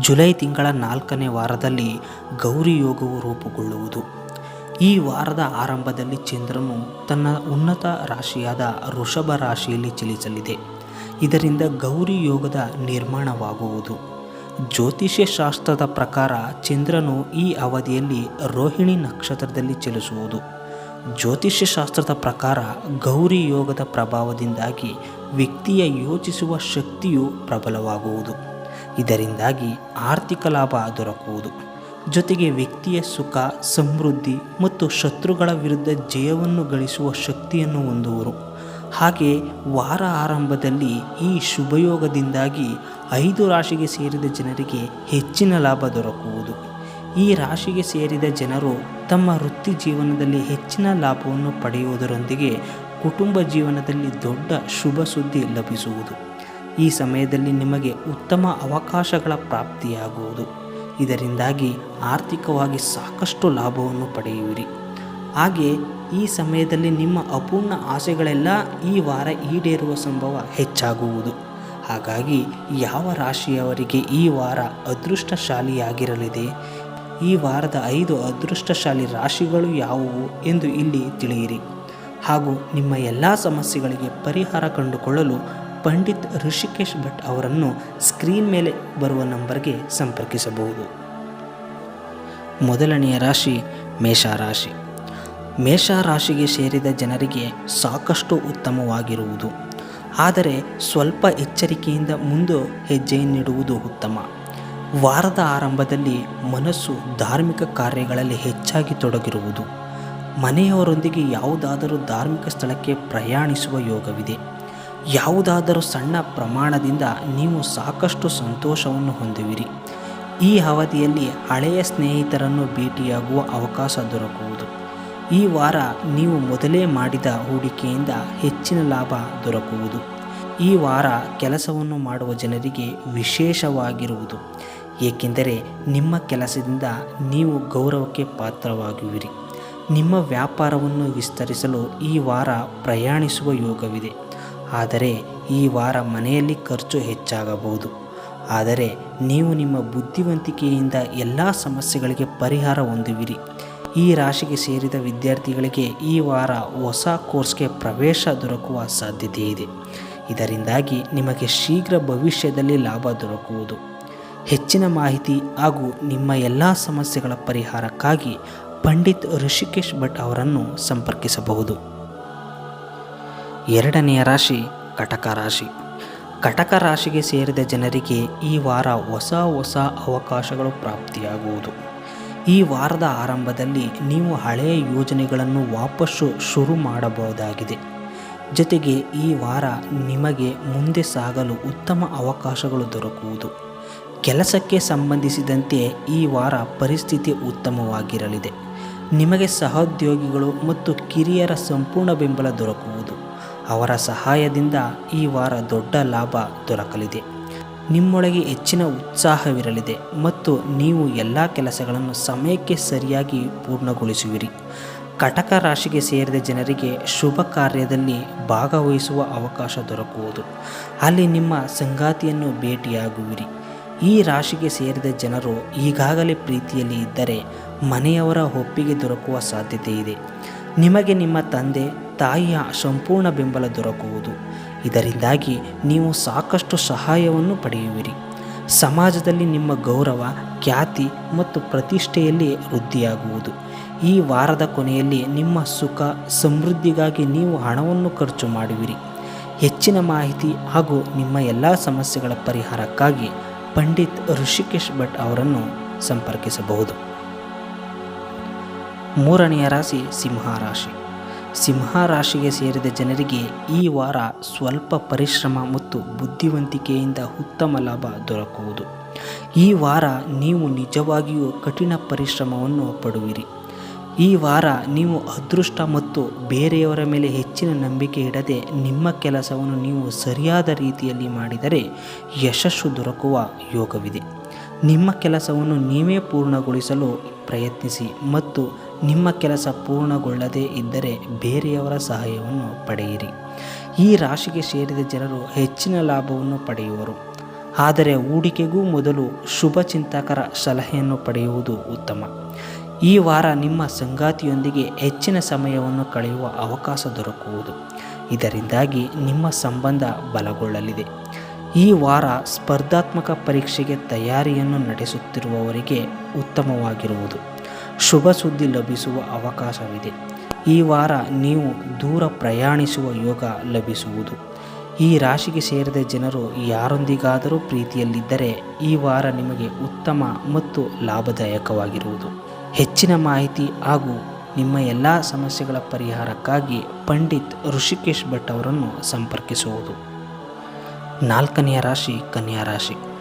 July ತಿಂಗಳ ನಾಲ್ಕನೇ ವಾರದಲ್ಲಿ ಗೌರಿ ಯೋಗವು ರೂಪುಗೊಳ್ಳುವುದು. ಈ ವಾರದ ಆರಂಭದಲ್ಲಿ ಚಂದ್ರನು ತನ್ನ ಉನ್ನತ ರಾಶಿಯಾದ ವೃಷಭ ರಾಶಿಯಲ್ಲಿ ಚಲಿಸಲಿದೆ. ಇದರಿಂದ ಗೌರಿ ಯೋಗದ ನಿರ್ಮಾಣವಾಗುವುದು. ಜ್ಯೋತಿಷ್ಯ ಶಾಸ್ತ್ರದ ಪ್ರಕಾರ ಚಂದ್ರನು ಈ ಅವಧಿಯಲ್ಲಿ ರೋಹಿಣಿ ನಕ್ಷತ್ರದಲ್ಲಿ ಚಲಿಸುವುದು. ಜ್ಯೋತಿಷ್ಯ ಶಾಸ್ತ್ರದ ಪ್ರಕಾರ ಗೌರಿ ಯೋಗದ ಪ್ರಭಾವದಿಂದಾಗಿ ವ್ಯಕ್ತಿಯ ಯೋಚಿಸುವ ಶಕ್ತಿಯು ಪ್ರಬಲವಾಗುವುದು. ಇದರಿಂದಾಗಿ ಆರ್ಥಿಕ ಲಾಭ ದೊರಕುವುದು. ಜೊತೆಗೆ ವ್ಯಕ್ತಿಯ ಸುಖ, ಸಮೃದ್ಧಿ ಮತ್ತು ಶತ್ರುಗಳ ವಿರುದ್ಧ ಜಯವನ್ನು ಗಳಿಸುವ ಶಕ್ತಿಯನ್ನು ಹೊಂದುವರು. ಹಾಗೆ ವಾರ ಆರಂಭದಲ್ಲಿ ಈ ಶುಭಯೋಗದಿಂದಾಗಿ ಐದು ರಾಶಿಗೆ ಸೇರಿದ ಜನರಿಗೆ ಹೆಚ್ಚಿನ ಲಾಭ ದೊರಕುವುದು. ಈ ರಾಶಿಗೆ ಸೇರಿದ ಜನರು ತಮ್ಮ ವೃತ್ತಿ ಜೀವನದಲ್ಲಿ ಹೆಚ್ಚಿನ ಲಾಭವನ್ನು ಪಡೆಯುವುದರೊಂದಿಗೆ ಕುಟುಂಬ ಜೀವನದಲ್ಲಿ ದೊಡ್ಡ ಶುಭ ಸುದ್ದಿ ಲಭಿಸುವುದು. ಈ ಸಮಯದಲ್ಲಿ ನಿಮಗೆ ಉತ್ತಮ ಅವಕಾಶಗಳ ಪ್ರಾಪ್ತಿಯಾಗುವುದು. ಇದರಿಂದಾಗಿ ಆರ್ಥಿಕವಾಗಿ ಸಾಕಷ್ಟು ಲಾಭವನ್ನು ಪಡೆಯುವಿರಿ. ಹಾಗೆ ಈ ಸಮಯದಲ್ಲಿ ನಿಮ್ಮ ಅಪೂರ್ಣ ಆಸೆಗಳೆಲ್ಲ ಈ ವಾರ ಈಡೇರುವ ಸಂಭವ ಹೆಚ್ಚಾಗುವುದು. ಹಾಗಾಗಿ ಯಾವ ರಾಶಿಯವರಿಗೆ ಈ ವಾರ ಅದೃಷ್ಟಶಾಲಿಯಾಗಿರಲಿದೆ? ಈ ವಾರದ ಐದು ಅದೃಷ್ಟಶಾಲಿ ರಾಶಿಗಳು ಯಾವುವು ಎಂದು ಇಲ್ಲಿ ತಿಳಿಯಿರಿ. ಹಾಗೂ ನಿಮ್ಮ ಎಲ್ಲ ಸಮಸ್ಯೆಗಳಿಗೆ ಪರಿಹಾರ ಕಂಡುಕೊಳ್ಳಲು ಪಂಡಿತ್ ಋಷಿಕೇಶ್ ಭಟ್ ಅವರನ್ನು ಸ್ಕ್ರೀನ್ ಮೇಲೆ ಬರುವ ನಂಬರ್ಗೆ ಸಂಪರ್ಕಿಸಬಹುದು. ಮೊದಲನೆಯ ರಾಶಿ ಮೇಷರಾಶಿ. ಮೇಷರಾಶಿಗೆ ಸೇರಿದ ಜನರಿಗೆ ಸಾಕಷ್ಟು ಉತ್ತಮವಾಗಿರುವುದು. ಆದರೆ ಸ್ವಲ್ಪ ಎಚ್ಚರಿಕೆಯಿಂದ ಮುಂದೆ ಹೆಜ್ಜೆಯನ್ನಿಡುವುದು ಉತ್ತಮ. ವಾರದ ಆರಂಭದಲ್ಲಿ ಮನಸ್ಸು ಧಾರ್ಮಿಕ ಕಾರ್ಯಗಳಲ್ಲಿ ಹೆಚ್ಚಾಗಿ ತೊಡಗಿರುವುದು. ಮನೆಯವರೊಂದಿಗೆ ಯಾವುದಾದರೂ ಧಾರ್ಮಿಕ ಸ್ಥಳಕ್ಕೆ ಪ್ರಯಾಣಿಸುವ ಯೋಗವಿದೆ. ಯಾವುದಾದರೂ ಸಣ್ಣ ಪ್ರಮಾಣದಿಂದ ನೀವು ಸಾಕಷ್ಟು ಸಂತೋಷವನ್ನು ಹೊಂದುವಿರಿ. ಈ ಅವಧಿಯಲ್ಲಿ ಹಳೆಯ ಸ್ನೇಹಿತರನ್ನು ಭೇಟಿಯಾಗುವ ಅವಕಾಶ ದೊರಕುವುದು. ಈ ವಾರ ನೀವು ಮೊದಲೇ ಮಾಡಿದ ಹೂಡಿಕೆಯಿಂದ ಹೆಚ್ಚಿನ ಲಾಭ ದೊರಕುವುದು. ಈ ವಾರ ಕೆಲಸವನ್ನು ಮಾಡುವ ಜನರಿಗೆ ವಿಶೇಷವಾಗಿರುವುದು. ಏಕೆಂದರೆ ನಿಮ್ಮ ಕೆಲಸದಿಂದ ನೀವು ಗೌರವಕ್ಕೆ ಪಾತ್ರವಾಗುವಿರಿ. ನಿಮ್ಮ ವ್ಯಾಪಾರವನ್ನು ವಿಸ್ತರಿಸಲು ಈ ವಾರ ಪ್ರಯಾಣಿಸುವ ಯೋಗವಿದೆ. ಆದರೆ ಈ ವಾರ ಮನೆಯಲ್ಲಿ ಖರ್ಚು ಹೆಚ್ಚಾಗಬಹುದು. ಆದರೆ ನೀವು ನಿಮ್ಮ ಬುದ್ಧಿವಂತಿಕೆಯಿಂದ ಎಲ್ಲ ಸಮಸ್ಯೆಗಳಿಗೆ ಪರಿಹಾರ ಹೊಂದುವಿರಿ. ಈ ರಾಶಿಗೆ ಸೇರಿದ ವಿದ್ಯಾರ್ಥಿಗಳಿಗೆ ಈ ವಾರ ಹೊಸ ಕೋರ್ಸ್ಗೆ ಪ್ರವೇಶ ದೊರಕುವ ಸಾಧ್ಯತೆ ಇದೆ. ಇದರಿಂದಾಗಿ ನಿಮಗೆ ಶೀಘ್ರ ಭವಿಷ್ಯದಲ್ಲಿ ಲಾಭ ದೊರಕುವುದು. ಹೆಚ್ಚಿನ ಮಾಹಿತಿ ಹಾಗೂ ನಿಮ್ಮ ಎಲ್ಲ ಸಮಸ್ಯೆಗಳ ಪರಿಹಾರಕ್ಕಾಗಿ ಪಂಡಿತ್ ಋಷಿಕೇಶ್ ಭಟ್ ಅವರನ್ನು ಸಂಪರ್ಕಿಸಬಹುದು. ಎರಡನೆಯ ರಾಶಿ ಕಟಕ ರಾಶಿ. ಕಟಕ ರಾಶಿಗೆ ಸೇರಿದ ಜನರಿಗೆ ಈ ವಾರ ಹೊಸ ಹೊಸ ಅವಕಾಶಗಳು ಪ್ರಾಪ್ತಿಯಾಗುವುದು. ಈ ವಾರದ ಆರಂಭದಲ್ಲಿ ನೀವು ಹಳೆಯ ಯೋಜನೆಗಳನ್ನು ವಾಪಸ್ಸು ಶುರು ಮಾಡಬಹುದಾಗಿದೆ. ಜೊತೆಗೆ ಈ ವಾರ ನಿಮಗೆ ಮುಂದೆ ಸಾಗಲು ಉತ್ತಮ ಅವಕಾಶಗಳು ದೊರಕುವುದು. ಕೆಲಸಕ್ಕೆ ಸಂಬಂಧಿಸಿದಂತೆ ಈ ವಾರ ಪರಿಸ್ಥಿತಿ ಉತ್ತಮವಾಗಿರಲಿದೆ. ನಿಮಗೆ ಸಹೋದ್ಯೋಗಿಗಳು ಮತ್ತು ಕಿರಿಯರ ಸಂಪೂರ್ಣ ಬೆಂಬಲ ದೊರಕುವುದು. ಅವರ ಸಹಾಯದಿಂದ ಈ ವಾರ ದೊಡ್ಡ ಲಾಭ ದೊರಕಲಿದೆ. ನಿಮ್ಮೊಳಗೆ ಹೆಚ್ಚಿನ ಉತ್ಸಾಹವಿರಲಿದೆ ಮತ್ತು ನೀವು ಎಲ್ಲ ಕೆಲಸಗಳನ್ನು ಸಮಯಕ್ಕೆ ಸರಿಯಾಗಿ ಪೂರ್ಣಗೊಳಿಸುವಿರಿ. ಕಟಕ ರಾಶಿಗೆ ಸೇರಿದ ಜನರಿಗೆ ಶುಭ ಕಾರ್ಯದಲ್ಲಿ ಭಾಗವಹಿಸುವ ಅವಕಾಶ ದೊರಕುವುದು. ಅಲ್ಲಿ ನಿಮ್ಮ ಸಂಗಾತಿಯನ್ನು ಭೇಟಿಯಾಗುವಿರಿ. ಈ ರಾಶಿಗೆ ಸೇರಿದ ಜನರು ಈಗಾಗಲೇ ಪ್ರೀತಿಯಲ್ಲಿ ಇದ್ದರೆ ಮನೆಯವರ ಒಪ್ಪಿಗೆ ದೊರಕುವ ಸಾಧ್ಯತೆ ಇದೆ ನಿಮಗೆ ನಿಮ್ಮ ತಂದೆ ತಾಯಿಯ ಸಂಪೂರ್ಣ ಬೆಂಬಲ ದೊರಕುವುದು. ಇದರಿಂದಾಗಿ ನೀವು ಸಾಕಷ್ಟು ಸಹಾಯವನ್ನು ಪಡೆಯುವಿರಿ. ಸಮಾಜದಲ್ಲಿ ನಿಮ್ಮ ಗೌರವ, ಖ್ಯಾತಿ ಮತ್ತು ಪ್ರತಿಷ್ಠೆಯಲ್ಲಿ ವೃದ್ಧಿಯಾಗುವುದು. ಈ ವಾರದ ಕೊನೆಯಲ್ಲಿ ನಿಮ್ಮ ಸುಖ, ಸಮೃದ್ಧಿಗಾಗಿ ನೀವು ಹಣವನ್ನು ಖರ್ಚು ಮಾಡುವಿರಿ. ಹೆಚ್ಚಿನ ಮಾಹಿತಿ ಹಾಗೂ ನಿಮ್ಮ ಎಲ್ಲ ಸಮಸ್ಯೆಗಳ ಪರಿಹಾರಕ್ಕಾಗಿ ಪಂಡಿತ್ ಋಷಿಕೇಶ್ ಭಟ್ ಅವರನ್ನು ಸಂಪರ್ಕಿಸಬಹುದು. ಮೂರನೆಯ ರಾಶಿ ಸಿಂಹ ರಾಶಿ. ಸಿಂಹ ರಾಶಿಗೆ ಸೇರಿದ ಜನರಿಗೆ ಈ ವಾರ ಸ್ವಲ್ಪ ಪರಿಶ್ರಮ ಮತ್ತು ಬುದ್ಧಿವಂತಿಕೆಯಿಂದ ಉತ್ತಮ ಲಾಭ ದೊರಕುವುದು. ಈ ವಾರ ನೀವು ನಿಜವಾಗಿಯೂ ಕಠಿಣ ಪರಿಶ್ರಮವನ್ನು ಪಡುವಿರಿ. ಈ ವಾರ ನೀವು ಅದೃಷ್ಟ ಮತ್ತು ಬೇರೆಯವರ ಮೇಲೆ ಹೆಚ್ಚಿನ ನಂಬಿಕೆ ಇಡದೆ ನಿಮ್ಮ ಕೆಲಸವನ್ನು ನೀವು ಸರಿಯಾದ ರೀತಿಯಲ್ಲಿ ಮಾಡಿದರೆ ಯಶಸ್ಸು ದೊರಕುವ ಯೋಗವಿದೆ. ನಿಮ್ಮ ಕೆಲಸವನ್ನು ನೀವೇ ಪೂರ್ಣಗೊಳಿಸಲು ಪ್ರಯತ್ನಿಸಿ ಮತ್ತು ನಿಮ್ಮ ಕೆಲಸ ಪೂರ್ಣಗೊಳ್ಳದೇ ಇದ್ದರೆ ಬೇರೆಯವರ ಸಹಾಯವನ್ನು ಪಡೆಯಿರಿ. ಈ ರಾಶಿಗೆ ಸೇರಿದ ಜನರು ಹೆಚ್ಚಿನ ಲಾಭವನ್ನು ಪಡೆಯುವರು. ಆದರೆ ಹೂಡಿಕೆಗೂ ಮೊದಲು ಶುಭ ಚಿಂತಕರ ಸಲಹೆಯನ್ನು ಪಡೆಯುವುದು ಉತ್ತಮ. ಈ ವಾರ ನಿಮ್ಮ ಸಂಗಾತಿಯೊಂದಿಗೆ ಹೆಚ್ಚಿನ ಸಮಯವನ್ನು ಕಳೆಯುವ ಅವಕಾಶ ದೊರಕುವುದು. ಇದರಿಂದಾಗಿ ನಿಮ್ಮ ಸಂಬಂಧ ಬಲಗೊಳ್ಳಲಿದೆ. ಈ ವಾರ ಸ್ಪರ್ಧಾತ್ಮಕ ಪರೀಕ್ಷೆಗೆ ತಯಾರಿಯನ್ನು ನಡೆಸುತ್ತಿರುವವರಿಗೆ ಉತ್ತಮವಾಗಿರುವುದು. ಶುಭ ಸುದ್ದಿ ಲಭಿಸುವ ಅವಕಾಶವಿದೆ. ಈ ವಾರ ನೀವು ದೂರ ಪ್ರಯಾಣಿಸುವ ಯೋಗ ಲಭಿಸುವುದು. ಈ ರಾಶಿಗೆ ಸೇರಿದ ಜನರು ಯಾರೊಂದಿಗಾದರೂ ಪ್ರೀತಿಯಲ್ಲಿದ್ದರೆ ಈ ವಾರ ನಿಮಗೆ ಉತ್ತಮ ಮತ್ತು ಲಾಭದಾಯಕವಾಗಿರುವುದು. ಹೆಚ್ಚಿನ ಮಾಹಿತಿ ಹಾಗೂ ನಿಮ್ಮ ಎಲ್ಲ ಸಮಸ್ಯೆಗಳ ಪರಿಹಾರಕ್ಕಾಗಿ ಪಂಡಿತ್ ಋಷಿಕೇಶ್ ಭಟ್ ಅವರನ್ನು ಸಂಪರ್ಕಿಸುವುದು. ನಾಲ್ಕನೆಯ ರಾಶಿ ಕನ್ಯಾ ರಾಶಿ.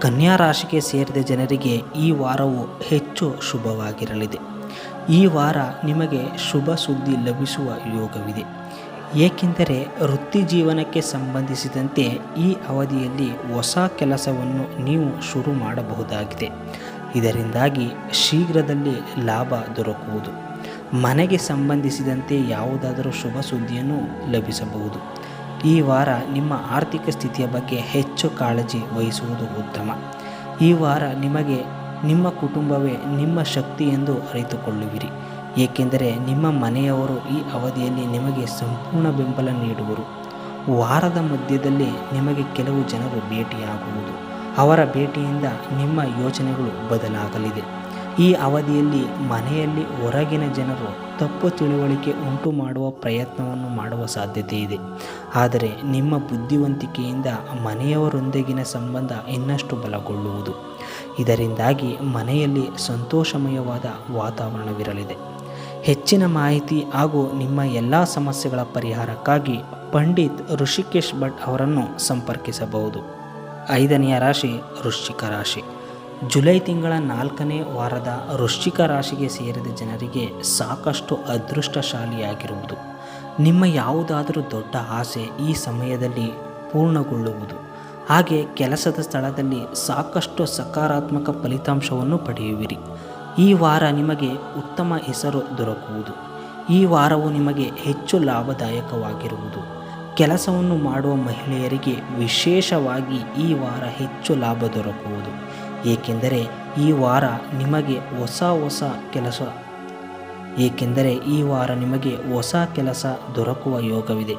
ಕನ್ಯಾ ರಾಶಿಗೆ ಸೇರಿದ ಜನರಿಗೆ ಈ ವಾರವು ಹೆಚ್ಚು ಶುಭವಾಗಿರಲಿದೆ. ಈ ವಾರ ನಿಮಗೆ ಶುಭ ಸುದ್ದಿ ಲಭಿಸುವ ಯೋಗವಿದೆ. ಏಕೆಂದರೆ ವೃತ್ತಿ ಜೀವನಕ್ಕೆ ಸಂಬಂಧಿಸಿದಂತೆ ಈ ಅವಧಿಯಲ್ಲಿ ಹೊಸ ಕೆಲಸವನ್ನು ನೀವು ಶುರು ಮಾಡಬಹುದಾಗಿದೆ. ಇದರಿಂದಾಗಿ ಶೀಘ್ರದಲ್ಲಿ ಲಾಭ ದೊರಕುವುದು. ಮನೆಗೆ ಸಂಬಂಧಿಸಿದಂತೆ ಯಾವುದಾದರೂ ಶುಭ ಸುದ್ದಿಯನ್ನು ಲಭಿಸಬಹುದು. ಈ ವಾರ ನಿಮ್ಮ ಆರ್ಥಿಕ ಸ್ಥಿತಿಯ ಬಗ್ಗೆ ಹೆಚ್ಚು ಕಾಳಜಿ ವಹಿಸುವುದು ಉತ್ತಮ. ಈ ವಾರ ನಿಮಗೆ ನಿಮ್ಮ ಕುಟುಂಬವೇ ನಿಮ್ಮ ಶಕ್ತಿ ಎಂದು ಅರಿತುಕೊಳ್ಳುವಿರಿ. ಏಕೆಂದರೆ ನಿಮ್ಮ ಮನೆಯವರು ಈ ಅವಧಿಯಲ್ಲಿ ನಿಮಗೆ ಸಂಪೂರ್ಣ ಬೆಂಬಲ ನೀಡುವರು. ವಾರದ ಮಧ್ಯದಲ್ಲಿ ನಿಮಗೆ ಕೆಲವು ಜನರು ಭೇಟಿಯಾಗುವುದು. ಅವರ ಭೇಟಿಯಿಂದ ನಿಮ್ಮ ಯೋಚನೆಗಳು ಬದಲಾಗಲಿದೆ. ಈ ಅವಧಿಯಲ್ಲಿ ಮನೆಯಲ್ಲಿ ಹೊರಗಿನ ಜನರು ತಪ್ಪು ತಿಳುವಳಿಕೆ ಉಂಟು ಮಾಡುವ ಪ್ರಯತ್ನವನ್ನು ಮಾಡುವ ಸಾಧ್ಯತೆ ಇದೆ ಆದರೆ ನಿಮ್ಮ ಬುದ್ಧಿವಂತಿಕೆಯಿಂದ ಮನೆಯವರೊಂದಿಗಿನ ಸಂಬಂಧ ಇನ್ನಷ್ಟು ಬಲಗೊಳ್ಳುವುದು. ಇದರಿಂದಾಗಿ ಮನೆಯಲ್ಲಿ ಸಂತೋಷಮಯವಾದ ವಾತಾವರಣವಿರಲಿದೆ. ಹೆಚ್ಚಿನ ಮಾಹಿತಿ ಹಾಗೂ ನಿಮ್ಮ ಎಲ್ಲ ಸಮಸ್ಯೆಗಳ ಪರಿಹಾರಕ್ಕಾಗಿ ಪಂಡಿತ್ ಋಷಿಕೇಶ್ ಭಟ್ ಅವರನ್ನು ಸಂಪರ್ಕಿಸಬಹುದು. ಐದನೆಯ ರಾಶಿ ವೃಶ್ಚಿಕ ರಾಶಿ. ಜುಲೈ ತಿಂಗಳ ನಾಲ್ಕನೇ ವಾರದ ವೃಶ್ಚಿಕ ರಾಶಿಗೆ ಸೇರಿದ ಜನರಿಗೆ ಸಾಕಷ್ಟು ಅದೃಷ್ಟಶಾಲಿಯಾಗಿರುವುದು. ನಿಮ್ಮ ಯಾವುದಾದರೂ ದೊಡ್ಡ ಆಸೆ ಈ ಸಮಯದಲ್ಲಿ ಪೂರ್ಣಗೊಳ್ಳುವುದು. ಹಾಗೆ ಕೆಲಸದ ಸ್ಥಳದಲ್ಲಿ ಸಾಕಷ್ಟು ಸಕಾರಾತ್ಮಕ ಫಲಿತಾಂಶವನ್ನು ಪಡೆಯುವಿರಿ. ಈ ವಾರ ನಿಮಗೆ ಉತ್ತಮ ಹೆಸರು ದೊರಕುವುದು. ಈ ವಾರವು ನಿಮಗೆ ಹೆಚ್ಚು ಲಾಭದಾಯಕವಾಗಿರುವುದು. ಕೆಲಸವನ್ನು ಮಾಡುವ ಮಹಿಳೆಯರಿಗೆ ವಿಶೇಷವಾಗಿ ಈ ವಾರ ಹೆಚ್ಚು ಲಾಭ ದೊರಕುವುದು. ಏಕೆಂದರೆ ಈ ವಾರ ನಿಮಗೆ ಹೊಸ ಹೊಸ ಕೆಲಸ. ಏಕೆಂದರೆ ಈ ವಾರ ನಿಮಗೆ ಹೊಸ ಕೆಲಸ ದೊರಕುವ ಯೋಗವಿದೆ.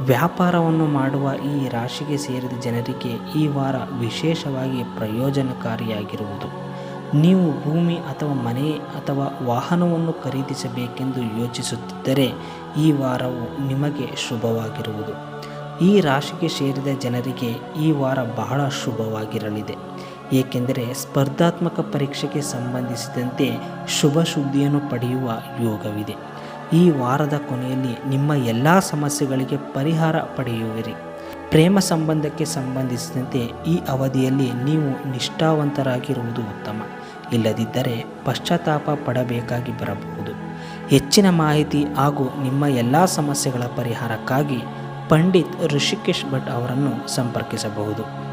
ವ್ಯಾಪಾರವನ್ನು ಮಾಡುವ ಈ ರಾಶಿಗೆ ಸೇರಿದ ಜನರಿಗೆ ಈ ವಾರ ವಿಶೇಷವಾಗಿ ಪ್ರಯೋಜನಕಾರಿಯಾಗಿರುವುದು. ನೀವು ಭೂಮಿ ಅಥವಾ ಮನೆ ಅಥವಾ ವಾಹನವನ್ನು ಖರೀದಿಸಬೇಕೆಂದು ಯೋಚಿಸುತ್ತಿದ್ದರೆ ಈ ವಾರವು ನಿಮಗೆ ಶುಭವಾಗಿರುವುದು. ಈ ರಾಶಿಗೆ ಸೇರಿದ ಜನರಿಗೆ ಈ ವಾರ ಬಹಳ ಶುಭವಾಗಿರಲಿದೆ. ಏಕೆಂದರೆ ಸ್ಪರ್ಧಾತ್ಮಕ ಪರೀಕ್ಷೆಗೆ ಸಂಬಂಧಿಸಿದಂತೆ ಶುಭ ಶುದ್ಧಿಯನ್ನು ಪಡೆಯುವ ಯೋಗವಿದೆ. ಈ ವಾರದ ಕೊನೆಯಲ್ಲಿ ನಿಮ್ಮ ಎಲ್ಲ ಸಮಸ್ಯೆಗಳಿಗೆ ಪರಿಹಾರ ಪಡೆಯುವಿರಿ. ಪ್ರೇಮ ಸಂಬಂಧಕ್ಕೆ ಸಂಬಂಧಿಸಿದಂತೆ ಈ ಅವಧಿಯಲ್ಲಿ ನೀವು ನಿಷ್ಠಾವಂತರಾಗಿರುವುದು ಉತ್ತಮ. ಇಲ್ಲದಿದ್ದರೆ ಪಶ್ಚಾತ್ತಾಪ ಪಡಬೇಕಾಗಿ ಬರಬಹುದು. ಹೆಚ್ಚಿನ ಮಾಹಿತಿ ಹಾಗೂ ನಿಮ್ಮ ಎಲ್ಲ ಸಮಸ್ಯೆಗಳ ಪರಿಹಾರಕ್ಕಾಗಿ ಪಂಡಿತ್ ಋಷಿಕೇಶ್ ಭಟ್ ಅವರನ್ನು ಸಂಪರ್ಕಿಸಬಹುದು.